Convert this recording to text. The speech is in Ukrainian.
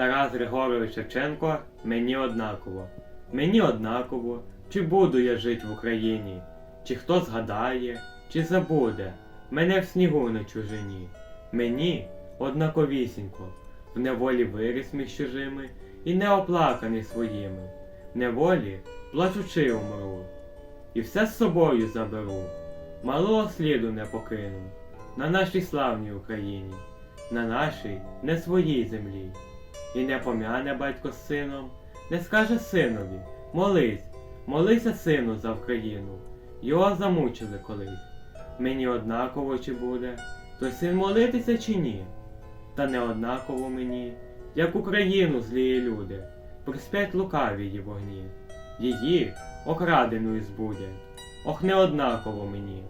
Тарас Григорович Шевченко мені однаково. Мені однаково, чи буду я жить в Україні, чи хто згадає, чи забуде мене в снігу на чужині. Мені однаковісінько, в неволі виріс між чужими і не оплаканий своїми. В неволі плачучи умру, і все з собою заберу. Малого сліду не покину на нашій славній Україні, на нашій не своїй землі. І не пом'яне батько з сином, не скаже синові, молись, молися сину за Україну. Його замучили колись. Мені однаково чи буде, той син молитися чи ні. Та не однаково мені, як Україну злії люди, приспять лукаві її вогні, її окраденою збудять. Ох, не однаково мені.